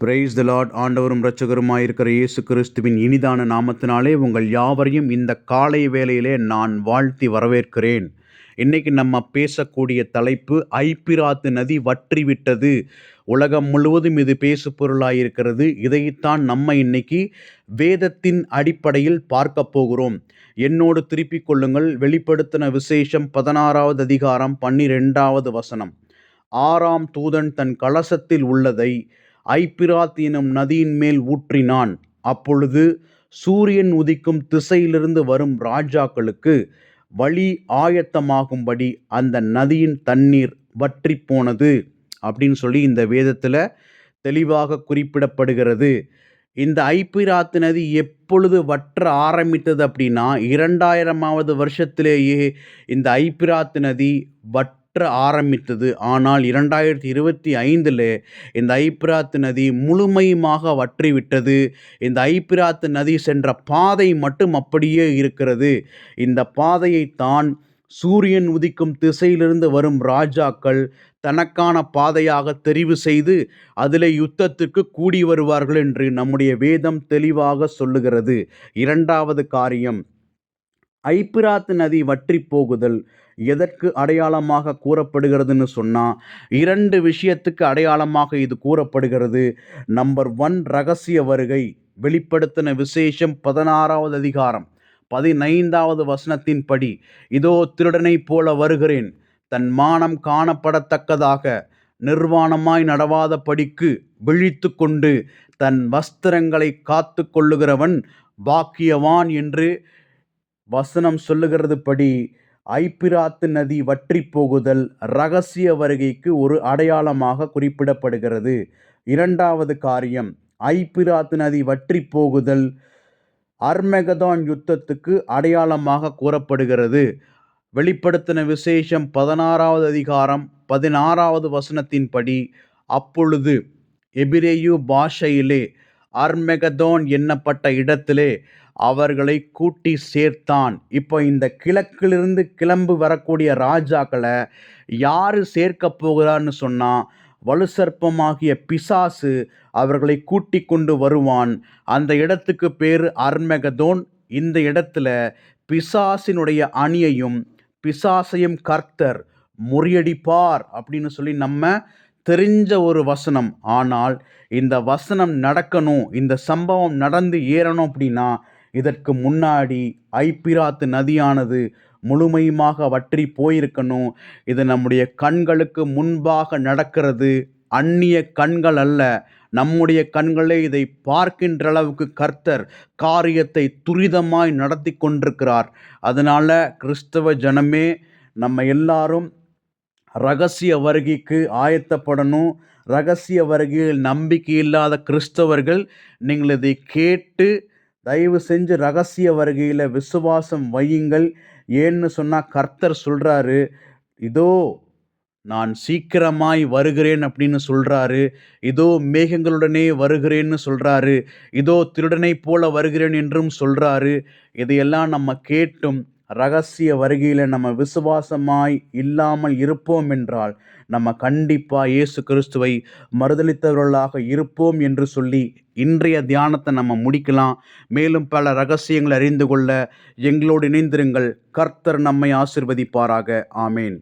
Praise the Lord ஆண்டவரும் இரட்சகருமாயிருக்கிற இயேசு கிறிஸ்துவின் இனிதான நாமத்தினாலே உங்கள் யாவரையும் இந்த காலை வேளையிலே நான் வாழ்த்தி வரவேற்கிறேன். இன்றைக்கி நம்ம பேசக்கூடிய தலைப்பு ஐப்பிராத்து நதி வற்றி விட்டது உலகம் முழுவதும் இது பேசு பொருளாயிருக்கிறது இதைத்தான் நம்ம இன்னைக்கு வேதத்தின் அடிப்படையில் பார்க்க போகிறோம். என்னோடு திருப்பிக் கொள்ளுங்கள். வெளிப்படுத்தின விசேஷம் பதினாறாவது அதிகாரம் பன்னிரெண்டாவது வசனம். ஆறாம் தூதன் தன் கலசத்தில் உள்ளதை ஐப்பிராத் எனும் நதியின் மேல் ஊற்றினான். அப்பொழுது சூரியன் உதிக்கும் திசையிலிருந்து வரும் ராஜாக்களுக்கு வழி ஆயத்தமாகும்படி அந்த நதியின் தண்ணீர் வற்றி போனது அப்படின்னு சொல்லி இந்த வேதத்தில் தெளிவாக குறிப்பிடப்படுகிறது. இந்த ஐப்பிராத்து நதி எப்பொழுது வற்ற ஆரம்பித்தது அப்படின்னா இரண்டாயிரமாவது வருஷத்திலேயே இந்த ஐப்பிராத்து நதி வற்ற ஆரம்பித்தது. ஆனால் இரண்டாயிரத்தி இருபத்தி ஐந்தில் இந்த ஐப்பிராத் நதி முழுமையுமாக வற்றிவிட்டது. இந்த ஐப்பிராத் நதி சென்ற பாதை மட்டும் அப்படியே இருக்கிறது. இந்த பாதையைத்தான் சூரியன் உதிக்கும் திசையிலிருந்து வரும் ராஜாக்கள் தனக்கான பாதையாக தெரிவு செய்து அதில் யுத்தத்துக்கு கூடி வருவார்கள் என்று நம்முடைய வேதம் தெளிவாக சொல்லுகிறது. இரண்டாவது காரியம் ஐப்பிராத்து நதி வற்றி போகுதல் எதற்கு அடையாளமாக கூறப்படுகிறதுன்னு சொன்னால் இரண்டு விஷயத்துக்கு அடையாளமாக இது கூறப்படுகிறது. நம்பர் ஒன் ரகசிய வருகை வெளிப்படுத்தின விசேஷம் பதினாறாவது அதிகாரம் பதினைந்தாவது வசனத்தின்படி இதோ திருடனைப் போல வருகிறேன். தன் மானம் காணப்படத்தக்கதாக நிர்வாணமாய் நடவாத படிக்கு விழித்து கொண்டு தன் வஸ்திரங்களை காத்து கொள்ளுகிறவன் பாக்கியவான் என்று வசனம் சொல்லுகிறது படி ஐப்பிராத்து நதி வற்றி போகுதல் ரகசிய வருகைக்கு ஒரு அடையாளமாக குறிப்பிடப்படுகிறது. இரண்டாவது காரியம் ஐப்பிராத்து நதி வற்றி போகுதல் அர்மெகதான் யுத்தத்துக்கு அடையாளமாக கூறப்படுகிறது. வெளிப்படுத்தின விசேஷம் பதினாறாவது அதிகாரம் பதினாறாவது வசனத்தின்படி அப்பொழுது எபிரேயு பாஷையிலே அர்மெகதோன் எண்ணப்பட்ட இடத்திலே அவர்களை கூட்டி சேர்த்தான். இப்போ இந்த கிழக்கிலிருந்து கிளம்பு வரக்கூடிய ராஜாக்களை யார் சேர்க்க போகிறான்னு சொன்னால் வலுசற்பமாகிய பிசாசு அவர்களை கூட்டி கொண்டு வருவான். அந்த இடத்துக்கு பேர் அர்மெகதோன். இந்த இடத்துல பிசாசினுடைய அணியையும் பிசாசையும் கர்த்தர் முறியடிப்பார் அப்படின்னு சொல்லி நம்ம தெரிஞ்ச ஒரு வசனம். ஆனால் இந்த வசனம் நடக்கணும் இந்த சம்பவம் நடந்து ஏறணும் அப்படின்னா இதற்கு முன்னாடி ஐப்பிராத்து நதியானது முழுமையுமாக வற்றி போயிருக்கணும். இது நம்முடைய கண்களுக்கு முன்பாக நடக்கிறது. அந்நிய கண்கள் அல்ல. நம்முடைய கண்களே இதை பார்க்கின்ற அளவுக்கு கர்த்தர் காரியத்தை துரிதமாய் நடத்தி கொண்டிருக்கிறார். அதனால் கிறிஸ்தவ ஜனமே நம்ம எல்லாரும் ரகசிய வருகைக்கு ஆயத்தப்படணும். ரகசிய வருகையில் நம்பிக்கை இல்லாத கிறிஸ்தவர்கள் நீங்கள் இதை கேட்டு தயவு செஞ்சு ரகசிய வருகையில் விசுவாசம் வையுங்கள். ஏன்னு சொன்னால் கர்த்தர் சொல்கிறாரு இதோ நான் சீக்கிரமாய் வருகிறேன் அப்படின்னு சொல்கிறாரு இதோ மேகங்களுடனே வருகிறேன்னு சொல்கிறாரு இதோ திருடனை போல வருகிறேன் என்றும் சொல்கிறாரு இதையெல்லாம் நம்ம கேட்டும். ரகசிய வருகையில் நம்ம விசுவாசமாய் இல்லாமல் இருப்போம் என்றால் நம்ம கண்டிப்பாக இயேசு கிறிஸ்துவை மறுதளித்தவர்களாக இருப்போம் என்று சொல்லி இன்றைய தியானத்தை நம்ம முடிக்கலாம். மேலும் பல ரகசியங்களை அறிந்து கொள்ள எங்களோடு இணைந்திருங்கள். கர்த்தர் நம்மை ஆசிர்வதிப்பாராக. ஆமேன்.